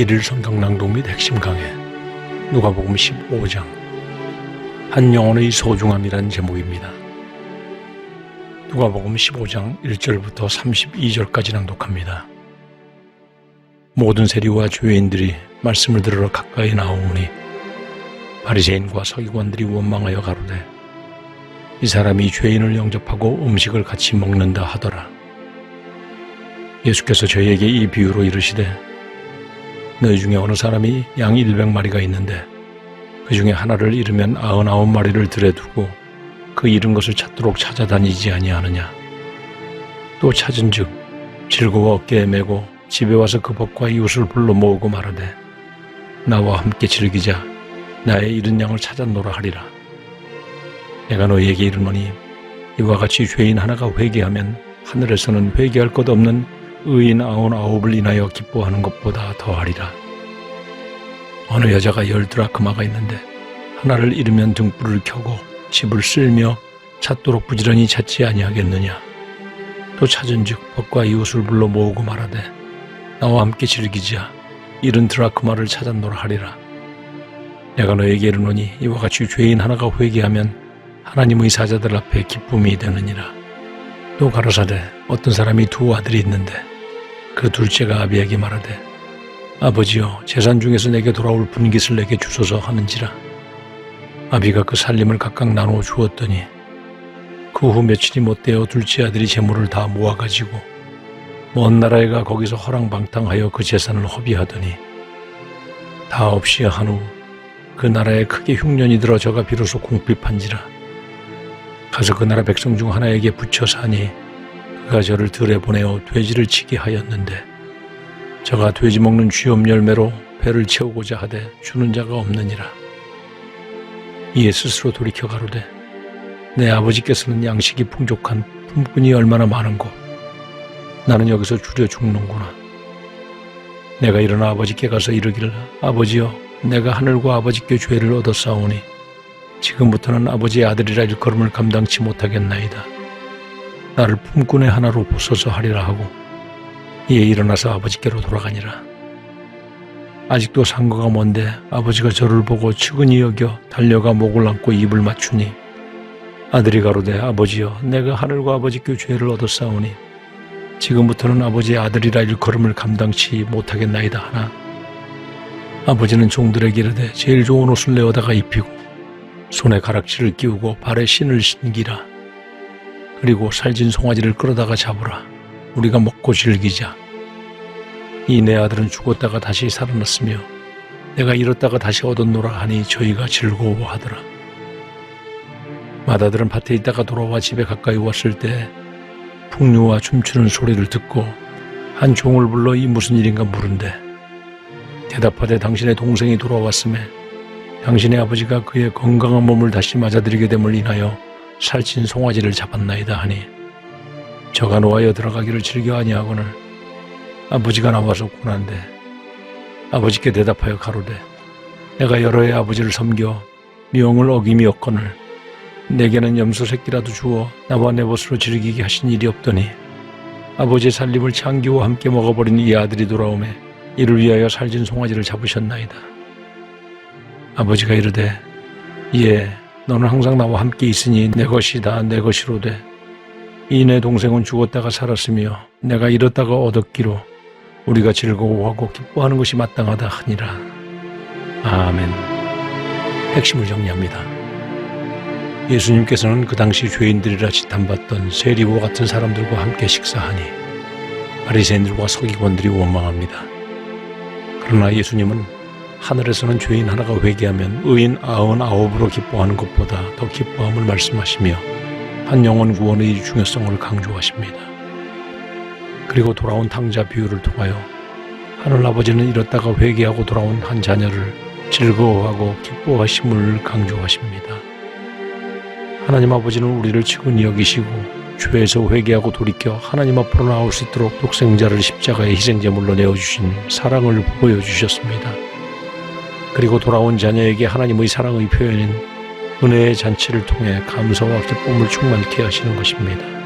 일일 성경 낭독 및 핵심 강해 누가복음 15장 한 영혼의 소중함이란 제목입니다. 누가복음 15장 1절부터 32절까지 낭독합니다. 모든 세리와 죄인들이 말씀을 들으러 가까이 나오니 바리새인과 서기관들이 원망하여 가로되 이 사람이 죄인을 영접하고 음식을 같이 먹는다 하더라. 예수께서 저희에게 이 비유로 이르시되 너희 중에 어느 사람이 양 100마리가 있는데 그 중에 하나를 잃으면 99마리를 들에 두고 그 잃은 것을 찾도록 찾아다니지 아니하느냐? 또 찾은 즉 즐거워 어깨에 메고 집에 와서 그 법과 이웃을 불러 모으고 말하되 나와 함께 즐기자. 나의 잃은 양을 찾았노라 하리라. 내가 너희에게 이르노니 이와 같이 죄인 하나가 회개하면 하늘에서는 회개할 것 없는 의인 아흔아홉을 인하여 기뻐하는 것보다 더하리라. 어느 여자가 열 드라크마가 있는데 하나를 잃으면 등불을 켜고 집을 쓸며 찾도록 부지런히 찾지 아니하겠느냐. 또 찾은즉 법과 이웃을 불러 모으고 말하되 나와 함께 즐기자 잃은 드라크마를 찾았노라 하리라. 내가 너에게 이르노니 이와 같이 죄인 하나가 회개하면 하나님의 사자들 앞에 기쁨이 되느니라. 또 가로사대 어떤 사람이 두 아들이 있는데 그 둘째가 아비에게 말하되 아버지여 재산 중에서 내게 돌아올 분깃을 내게 주소서 하는지라. 아비가 그 살림을 각각 나누어 주었더니 그 후 며칠이 못되어 둘째 아들이 재물을 다 모아가지고 먼 나라에 가 거기서 허랑방탕하여 그 재산을 허비하더니 다 없이 한 후 그 나라에 크게 흉년이 들어 저가 비로소 궁핍한지라. 가서 그 나라 백성 중 하나에게 붙여 사니 그가 저를 들에 보내어 돼지를 치게 하였는데 저가 돼지 먹는 쥐염 열매로 배를 채우고자 하되 주는 자가 없느니라 이에 스스로 돌이켜 가로되 내 아버지께서는 양식이 풍족한 품꾼이 얼마나 많은고 나는 여기서 줄여 죽는구나 내가 일어나 아버지께 가서 이르기를 아버지여 내가 하늘과 아버지께 죄를 얻었사오니 지금부터는 아버지의 아들이라 일컬음을 감당치 못하겠나이다. 나를 품꾼의 하나로 보소서 하리라 하고 이에 일어나서 아버지께로 돌아가니라. 아직도 상거가 먼데 아버지가 저를 보고 측은히 여겨 달려가 목을 안고 입을 맞추니 아들이 가로되 아버지여 내가 하늘과 아버지께 죄를 얻었사오니 지금부터는 아버지의 아들이라 일컬음을 감당치 못하겠나이다 하나 아버지는 종들에게 이르되 제일 좋은 옷을 내어다가 입히고 손에 가락지를 끼우고 발에 신을 신기라. 그리고 살진 송아지를 끌어다가 잡으라. 우리가 먹고 즐기자. 이 내 아들은 죽었다가 다시 살아났으며 내가 잃었다가 다시 얻었노라 하니 저희가 즐거워하더라. 마다들은 밭에 있다가 돌아와 집에 가까이 왔을 때 풍류와 춤추는 소리를 듣고 한 종을 불러 이 무슨 일인가 물은데 대답하되 당신의 동생이 돌아왔음에 당신의 아버지가 그의 건강한 몸을 다시 맞아들이게 됨을 인하여 살찐 송아지를 잡았나이다 하니 저가 노하여 들어가기를 즐겨 아니하거늘 아버지가 나와서 고난데 아버지께 대답하여 가로되 내가 여러 해 아버지를 섬겨 명을 어김이 없거늘 내게는 염소 새끼라도 주어 나와 내 벗으로 즐기게 하신 일이 없더니 아버지의 살림을 창기와 함께 먹어버린 이 아들이 돌아오매 이를 위하여 살진 송아지를 잡으셨나이다. 아버지가 이르되 예 너는 항상 나와 함께 있으니 내 것이다 내 것이로되 이 내 동생은 죽었다가 살았으며 내가 잃었다가 얻었기로 우리가 즐거워하고 기뻐하는 것이 마땅하다 하니라. 아멘. 핵심을 정리합니다. 예수님께서는 그 당시 죄인들이라 지탄받던 세리와 같은 사람들과 함께 식사하니 바리새인들과 서기관들이 원망합니다. 그러나 예수님은 하늘에서는 죄인 하나가 회개하면 의인 아흔 아홉으로 기뻐하는 것보다 더 기뻐함을 말씀하시며 한 영혼 구원의 중요성을 강조하십니다. 그리고 돌아온 탕자 비유를 통하여 하늘 아버지는 잃었다가 회개하고 돌아온 한 자녀를 즐거워하고 기뻐하심을 강조하십니다. 하나님 아버지는 우리를 측은히 여기시고 죄에서 회개하고 돌이켜 하나님 앞으로 나올 수 있도록 독생자를 십자가의 희생제물로 내어주신 사랑을 보여주셨습니다. 그리고 돌아온 자녀에게 하나님의 사랑의 표현인 은혜의 잔치를 통해 감사와 기쁨을 충만케 하시는 것입니다.